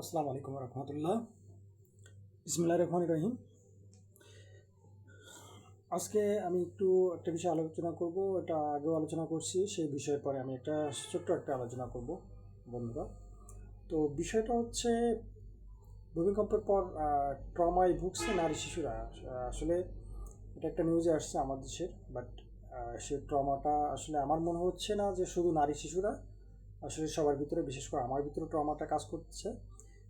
আসসালামু আলাইকুম রহমতুল্লাহ। ইসমিল্লা রহমান রহিম। আজকে আমি একটু একটা বিষয় আলোচনা করব, এটা আগেও আলোচনা করছি, সেই বিষয়ের পরে আমি একটা ছোট্ট একটা আলোচনা করব, বন্ধুরা। তো বিষয়টা হচ্ছে, ভূমিকম্পের পর ট্রমায় ভুগছে নারী শিশুরা। আসলে এটা একটা নিউজে আসছে আমার দেশের বাট সে ট্রমাটা আসলে আমার মনে হচ্ছে না যে শুধু নারী শিশুরা, আসলে সবার ভিতরে, বিশেষ করে আমার ভিতরে ট্রমাটা কাজ করছে।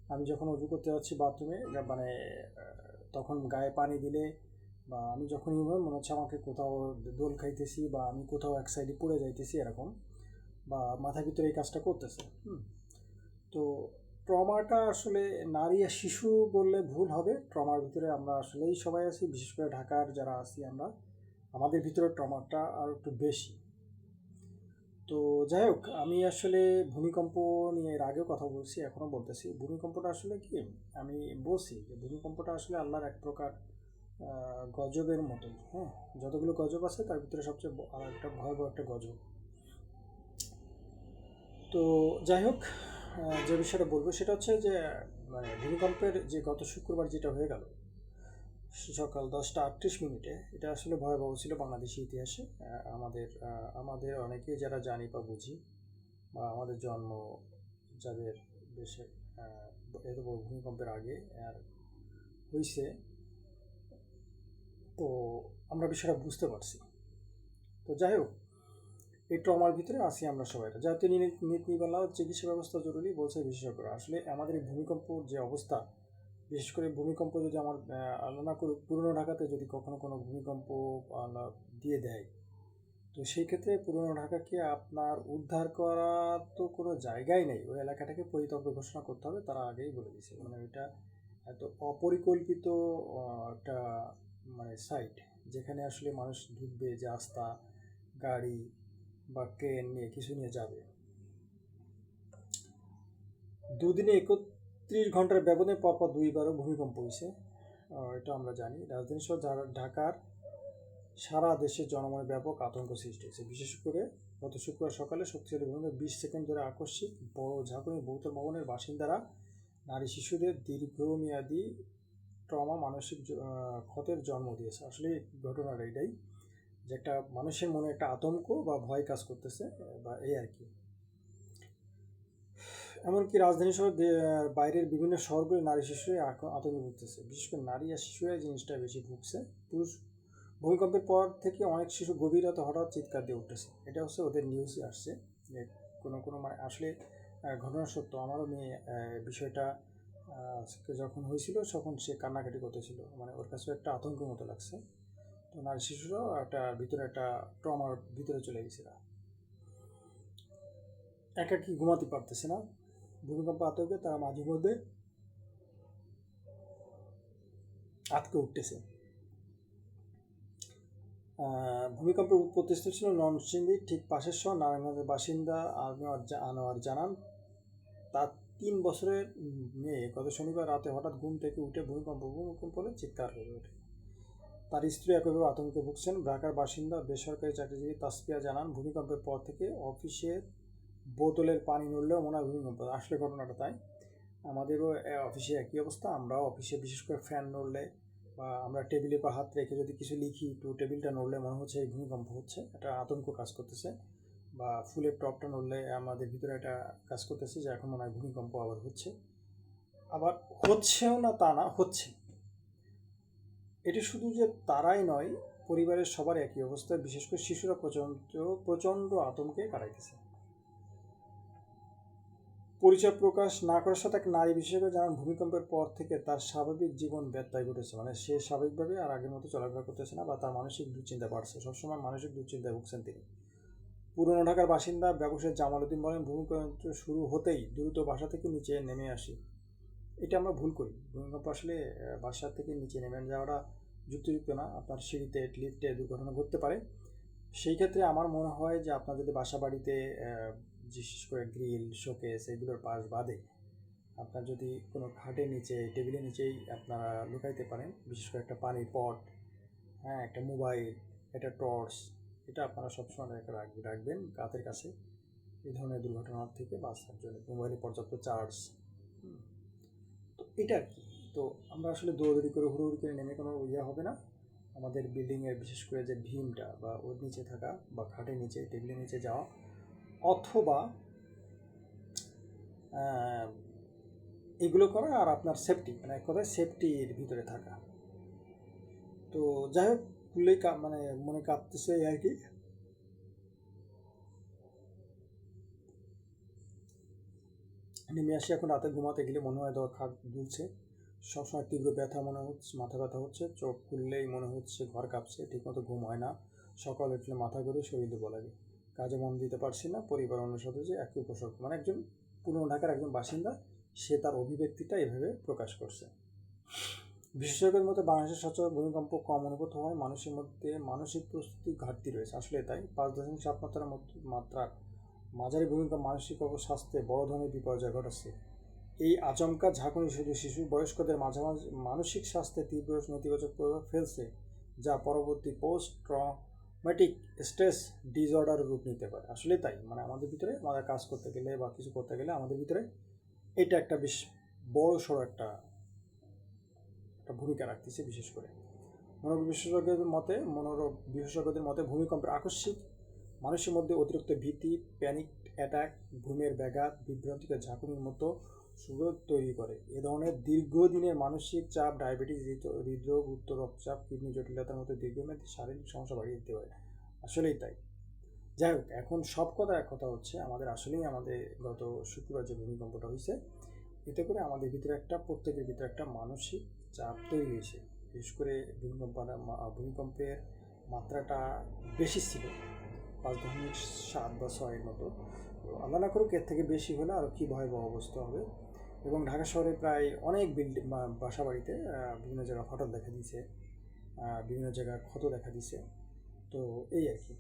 আমি যখন উজু করতে যাচ্ছি বাথরুমে মানে তখন গায়ে পানি দিলে বা আমি যখনই মনে হচ্ছে আমাকে কোথাও দোল খাইতেছি বা আমি কোথাও এক সাইডে পড়ে যাইতেছি এরকম বা মাথার ভিতরে এই কাজটা করতেছে, হুম। তো ট্রমাটা আসলে নারী আর শিশু বললে ভুল হবে। ট্রমার ভিতরে আমরা আসলেই সবাই আছি, বিশেষ করে ঢাকার যারা আছি আমরা, আমাদের ভিতরে ট্রমাটা আর একটু বেশি। তো যাই হোক, আমি আসলে ভূমিকম্প নিয়ে এর আগেও কথা বলছি, এখনও বলতেছি। ভূমিকম্পটা আসলে কি? আমি বলছি যে ভূমিকম্পটা আসলে আল্লাহর এক প্রকার গজবের মতোই হ্যাঁ? যতগুলো গজব আছে তার ভিতরে সবচেয়ে আর একটা ভয়াবহ একটা গজব। তো যাই হোক যে বিষয়টা বলব সেটা হচ্ছে যে মানে ভূমিকম্পের যে গত শুক্রবার যেটা হয়ে গেল সকাল দশটা আটত্রিশ মিনিটে। এটা আসলে ভয়াবহ ছিল বাংলাদেশি ইতিহাসে। আমাদের আমাদের অনেকেই যারা জানি বা বুঝি বা আমাদের জন্ম যাদের দেশে আহ, এত বড় ভূমিকম্পের আগে আর হয়েছে তো আমরা বিষয়টা বুঝতে পারছি। তো যাই হোক এই ট্রমার ভিতরে আসি আমরা সবাই। জাতীয় নীতি ও চিকিৎসা ব্যবস্থা জরুরি বলছে বিশেষজ্ঞরা। আসলে আমাদের ভূমিকম্পর যে অবস্থা বিশেষ করে ভূমিকম্প যদি আমার আহ, আলোচনা করে পুরনো ঢাকাতে যদি কখনো কোনো ভূমিকম্প দিয়ে দেয় তো সেই ক্ষেত্রে পুরনো ঢাকাকে আপনার উদ্ধার করা তো কোনো জায়গাই নেই। ওই এলাকাটাকে পরিত্যক্ত ঘোষণা করতে হবে তারা আগেই বলে দিয়েছে। মানে ওইটা এত অপরিকল্পিত একটা মানে সাইট যেখানে আসলে মানুষ ঢুকবে যে রাস্তা গাড়ি বা ট্রেন নিয়ে কিছু নিয়ে যাবে। দুদিনে একত্রিশ ঘণ্টার ব্যবধানে পরপর দুইবারও ভূমিকম্প হয়েছে। এটা আমরা জানি। রাজধানী সহ ঢাকার সারা দেশের জনমনে ব্যাপক আতঙ্ক সৃষ্টি হয়েছে। বিশেষ করে গত শুক্রবার সকালে শক্তিশালী ভূমিকম্পে বিশ সেকেন্ড ধরে আকস্মিক বড় ঝাঁকুনি বহুতল ভবনের বাসিন্দারা, নারী শিশুদের দীর্ঘমেয়াদী ট্রমা, মানসিক ক্ষতের জন্ম দিয়েছে। আসলে ঘটনাটা এটাই যে একটা মানুষের মনে একটা আতঙ্ক বা ভয় কাজ করতেছে, বা এই আর কি। এমনকি রাজধানী শহর বাইরের বিভিন্ন শহরগুলি নারী শিশুরা আক- আতঙ্কে ভুগতেছে। বিশেষ করে নারী আর শিশুরা এই জিনিসটা বেশি ভুগছে। পুরুষ ভূমিকম্পের পর থেকে অনেক শিশু গভীর হঠাৎ চিৎকার দিয়ে উঠতেছে। এটা হচ্ছে ওদের নিউজে আসছে যে কোনো কোনো মানে আসলে ঘটনা সত্য। আমারও মেয়ে বিষয়টা যখন হয়েছিল তখন সে কান্নাকাটি করতেছিল। মানে ওর কাছে একটা আতঙ্কের মতো লাগছে। তো নারী শিশুরাও একটা ভিতরে একটা ট্রমার ভিতরে চলে গেছিল একা কি ঘুমাতে পারতেছে না। ভূমিকম্প আতঙ্কে তারা মাঝে মধ্যে আটকে উঠতেছে। ভূমিকম্পের উৎপত্তিস্থল ছিল নরসিংদী, ঠিক পাশের শহর নারায়ণগঞ্জের বাসিন্দা আনোয়ার আনোয়ার জানান, তার তিন বছরের মেয়ে গত শনিবার রাতে হঠাৎ ঘুম থেকে উঠে ভূমিকম্প ভূমিকম্প হলে চিৎকার করে ওঠে। তার স্ত্রী একইভাবে আতঙ্কে ভুগছেন। ঢাকার বাসিন্দা বেসরকারি চাকরিজীবী তাসপিয়া জানান, ভূমিকম্পের পর থেকে অফিসের বোতলের পানি নড়লেও মনে হয় ভূমিকম্প। আসলে ঘটনাটা তাই। আমাদেরও অফিসে একই অবস্থা। আমরাও অফিসে বিশেষ করে ফ্যান নড়লে বা আমরা টেবিলের পর হাত রেখে যদি কিছু লিখি তো টেবিলটা নড়লে মনে হচ্ছে এই ভূমিকম্প হচ্ছে। একটা আতঙ্ক কাজ করতেছে। বা ফুলের টপটা নড়লে আমাদের ভিতরে একটা কাজ করতেছে যে এখন মনে হয় ভূমিকম্প আবার হচ্ছে। আবার হচ্ছেও না তা না, হচ্ছে। এটি শুধু যে তারাই নয়, পরিবারের সবার একই অবস্থা। বিশেষ করে শিশুরা প্রচণ্ড প্রচণ্ড আতঙ্কে কাটাইতেছে। পরিচয় প্রকাশ না করার সাথে এক নারী বিশেষজ্ঞ জানান ভূমিকম্পের পর থেকে তার স্বাভাবিক জীবন ব্যত্যয় ঘটেছে। মানে সে স্বাভাবিকভাবে আর আগের মতো চলাফেরা করতেছে না বা তার মানসিক দুশ্চিন্তা বাড়ছে। সবসময় মানসিক দুশ্চিন্তায় ভুগছেন তিনি। পুরনো ঢাকার বাসিন্দা ব্যবসায়ী জামালউদ্দিন বলেন, ভূমিকম্প শুরু হতেই দ্রুত বাসা থেকে নিচে নেমে আসি। এটা আমরা ভুল করি। ভূমিকম্প আসলে বাসা থেকে নিচে নেমে যাওয়াটা যুক্তিযুক্ত না। আপনার সিঁড়িতে, লিফটে দুর্ঘটনা ঘটতে পারে। সেই ক্ষেত্রে আমার মনে হয় যে আপনার যদি বাসা বাড়িতে বিশেষ করে গ্রিল শোকেস এগুলোর পাশ বাদে আপনার যদি কোনো খাটের নিচে টেবিলের নিচেই আপনারা লুকাইতে পারেন, বিশেষ করে একটা পানির পট হ্যাঁ একটা মোবাইল একটা টর্চ এটা আপনারা সবসময় রেখে রাখবেন রাখবেন কাতের কাছে। এই ধরনের দুর্ঘটনার থেকে বাঁচার জন্য মোবাইলে পর্যাপ্ত চার্জ তো এটা আর কি? তো আমরা আসলে দৌড়দৌড়ি করে হুড়োহুড়ি করে নেমে কোনো ইয়ে হবে না। আমাদের বিল্ডিংয়ের বিশেষ করে যে ভীমটা বা ওর নিচে থাকা বা খাটের নিচে টেবিলের নিচে যাওয়া অথবা এগুলো করা আর আপনার সেফটি মানে এক কথায় সেফটির ভিতরে থাকা। তো যাই হোক খুললেই মানে মনে কাঁপতেছে আর কি। নেমে আসি এখন রাতে ঘুমাতে গেলে মনে হয় ধর খাট দুলছে। সবসময় তীব্র ব্যথা মনে হচ্ছে, মাথা ব্যথা হচ্ছে, চোখ খুললেই মনে হচ্ছে ঘর কাঁপছে, ঠিকমতো ঘুম হয় না। সকাল উঠলে মাথা ঘুরে শরীর দুর্বল লাগে। কাজে মন দিতে পারছি না। পরিবার অন্য সদস্য, একই উপসর্গ। মানে একজন পুরনো ঢাকার একজন বাসিন্দা, সে তার অভিব্যক্তিটা এভাবে প্রকাশ করছে। বিশেষজ্ঞের মতে, বাংলাদেশের সচরাচর ভূমিকম্প কম অনুভূত হয়। মানুষের মধ্যে মানসিক প্রস্তুতি ঘাটতি রয়েছে। আসলে তাই, পাঁচ দশমিক সাত মাত্রার মত- মাত্রার মাঝারি ভূমিকম্প, মানসিক স্বাস্থ্যে বড় ধরনের বিপর্যয় ঘটাচ্ছে এই আচমকা ঝাঁকুনি শুধু শিশু, বয়স্কদের মাঝামাঝি মানসিক স্বাস্থ্যে তীব্র নেতিবাচক প্রভাব ফেলছে, যা পরবর্তী পোস্ট ট্রমেটিক স্ট্রেস ডিসঅর্ডার রূপ নিতে পারে। আসলে তাই। মানে আমাদের ভিতরে, আমাদের কাজ করতে গেলে বা কিছু করতে গেলে আমাদের ভিতরে এটা একটা বেশ বড় সড়ো একটা একটা ভূমিকা রাখতেছে বিশেষ করে। মনোরোগ বিশেষজ্ঞদের মতে, মনোরোগ বিশেষজ্ঞদের মতে ভূমিকম্পের আকস্মিক, মানুষের মধ্যে অতিরিক্ত ভীতি প্যানিক অ্যাটাক ঘুমের ব্যাঘাত, বিভ্রান্তিকর ঝাঁকুনির মতো সুযোগ তৈরি করে। এ ধরনের দীর্ঘদিনের মানসিক চাপ, ডায়াবেটিস, হৃদ- হৃদরোগ উচ্চ রক্তচাপ কিডনি জটিলতার মতো দীর্ঘমেয়াদী শারীরিক সমস্যা বাড়িয়ে দিতে পারে। আসলেই তাই। যাই হোক, এখন সব কথা এক কথা হচ্ছে, আমাদের আসলেই আমাদের গত শুক্রবার যে ভূমিকম্পটা হয়েছে, এতে করে আমাদের ভিতরে একটা, প্রত্যেকের ভিতরে একটা মানসিক চাপ তৈরি হয়েছে। বিশেষ করে ভূমিকম্প ভূমিকম্পের মাত্রাটা বেশি ছিল, পাঁচ দশমিক সাত বা ছয়ের মতো। আল্লাহ না করুক, এর থেকে বেশি হলে আরও কী ভয়াবহ অবস্থা হবে? এবং ঢাকা শহরে প্রায় অনেক বিল্ডিং বাসা বাড়িতে বিভিন্ন জায়গায় হঠাৎ দেখা দিয়েছে বিভিন্ন জায়গায় ক্ষত দেখা দিছে তো এই আর কি।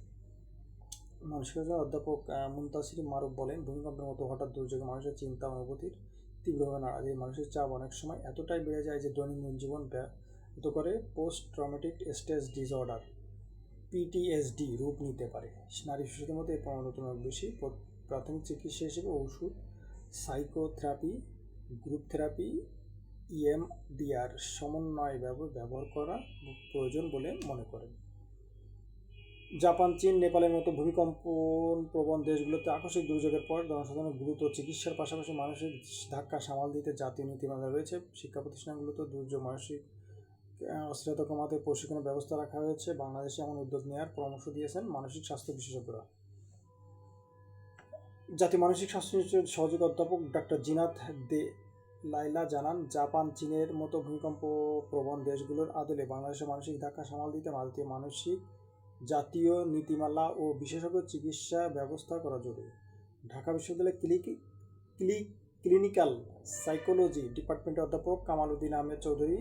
মানসিকতা অধ্যাপক আহ, মুনতাসির মারুফ বলেন ভূমিকম্পের মতো হঠাৎ দুর্যোগে মানুষের চিন্তা অনুভূতির তীব্রভাবে নাড়া দিয়ে মানুষের চাপ অনেক সময় এতটাই বেড়ে যায় যে দৈনন্দিন জীবন ব্যাহত করে post traumatic stress disorder PTSD রূপ নিতে পারে। নারী শিশুদের মধ্যে এই প্রবণতা বেশি প্রাথমিক চিকিৎসা হিসেবে ওষুধ সাইকোথেরাপি গ্রুপ থেরাপি ইএমডিআর সমন্বয় ব্যব- ব্যবহার করা প্রয়োজন বলে মনে করেন। জাপান, চীন, নেপালের মতো ভূমিকম্পন প্রবণ দেশগুলোতে আকস্মিক দুর্যোগের পর জনসাধারণের গুরুতর চিকিৎসার পাশাপাশি মানসিক ধাক্কা সামাল দিতে জাতীয় নীতিমালা রয়েছে। শিক্ষা প্রতিষ্ঠানগুলোতে দুর্যোগ, মানসিক অস্থিরতা কমাতে প্রশিক্ষণের ব্যবস্থা রাখা হয়েছে। বাংলাদেশে এমন উদ্যোগ নেওয়ার পরামর্শ দিয়েছেন মানসিক স্বাস্থ্য বিশেষজ্ঞরা। জাতীয় মানসিক স্বাস্থ্য ইনস্টিটিউটের সহযোগী অধ্যাপক ডাক্তার জিনাত দে লাইলা জানান, জাপান, চীনের মতো ভূমিকম্প প্রবণ দেশগুলোর আদলে বাংলাদেশের মানসিক ধাক্কা সামাল দিতে ভারতীয় মানসিক জাতীয় নীতিমালা ও বিশেষজ্ঞ চিকিৎসা ব্যবস্থা করা জরুরি। ঢাকা বিশ্ববিদ্যালয়ের ক্লিনিক ক্লিক, ক্লিনিক্যাল সাইকোলজি ডিপার্টমেন্টের অধ্যাপক কামাল উদ্দিন আহমেদ চৌধুরী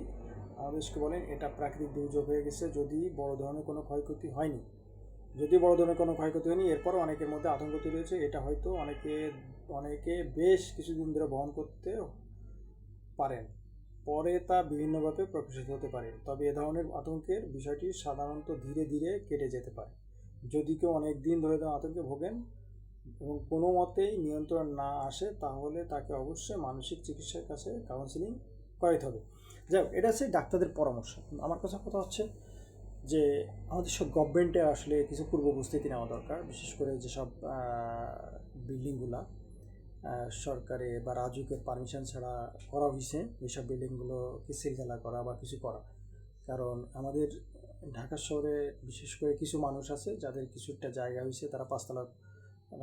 আমাদেরকে বলেন, এটা প্রাকৃতিক দুর্যোগ হয়ে গেছে, যদি বড় ধরনের কোনো ক্ষয়ক্ষতি হয়নি। যদি বড় ধরনের কোনো ক্ষয়ক্ষতি হয়নি, এরপরও অনেকের মধ্যে আতঙ্ক তৈরি হয়েছে এটা হয়তো অনেকে অনেকে বেশ কিছুদিন ধরে বহন করতে পারেন। পরে তা বিভিন্নভাবে প্রকাশিত হতে পারে। তবে এ ধরনের আতঙ্কের বিষয়টি সাধারণত ধীরে ধীরে কেটে যেতে পারে। যদি কেউ অনেক দিন ধরে আতঙ্কে ভোগেন এবং কোনো মতেই নিয়ন্ত্রণ না আসে, তাহলে তাকে অবশ্যই মানসিক চিকিৎসার কাছে কাউন্সিলিং করাইতে হবে। যাই হোক, এটা হচ্ছে ডাক্তারদের পরামর্শ। আমার কাছে কথা হচ্ছে যে আমাদের সব গভর্নমেন্টে আসলে কিছু পূর্ব উপস্থিতি নেওয়া দরকার, বিশেষ করে যেসব বিল্ডিংগুলা সরকারে বা রাজুকের পারমিশন ছাড়া করা হয়েছে এইসব বিল্ডিংগুলোকে সিলগালা করা বা কিছু করা। কারণ আমাদের ঢাকা শহরে বিশেষ করে কিছু মানুষ আছে, যাদের কিছু একটা জায়গা হয়েছে তারা পাঁচতলা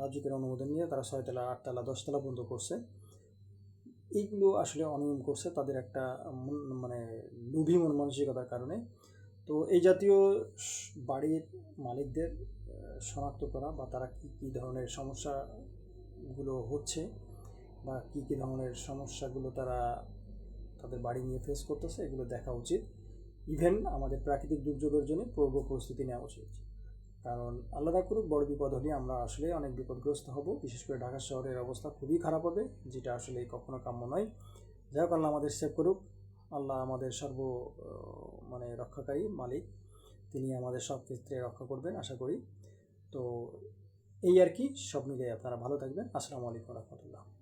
রাজুকের অনুমোদন নিয়ে তারা ছয়তলা, আটতলা, দশতলা পর্যন্ত করছে। এইগুলো আসলে অনিয়ম করছে তাদের একটা মানে লোভী মন, মানসিকতার কারণে। তো এই জাতীয় বাড়ির মালিকদের শনাক্ত করা বা তারা কী কী ধরনের সমস্যাগুলো হচ্ছে বা কী কী ধরনের সমস্যাগুলো তারা তাদের বাড়ি নিয়ে ফেস করতেছে, এগুলো দেখা উচিত। ইভেন আমাদের প্রাকৃতিক দুর্যোগের জন্য পূর্ব প্রস্তুতি নেওয়া উচিত। কারণ না করুক, বড় বিপদ হলে আমরা আসলে অনেক বিপদগ্রস্ত হব। বিশেষ করে ঢাকা শহরের অবস্থা খুবই খারাপ হবে, যেটা আসলে কখনো কাম্য নয়। যাই হোক, আল্লাহ আমাদের সেভ করুক। আল্লাহ আমাদের সর্ব মানে রক্ষাকারী মালিক। তিনি আমাদের সব ক্ষেত্রে রক্ষা করবেন, আশা করি। তো এই আর কি, সব মিলিয়ে আপনারা ভালো থাকবেন। আসসালামু আলাইকুম রহমতুল্লাহ।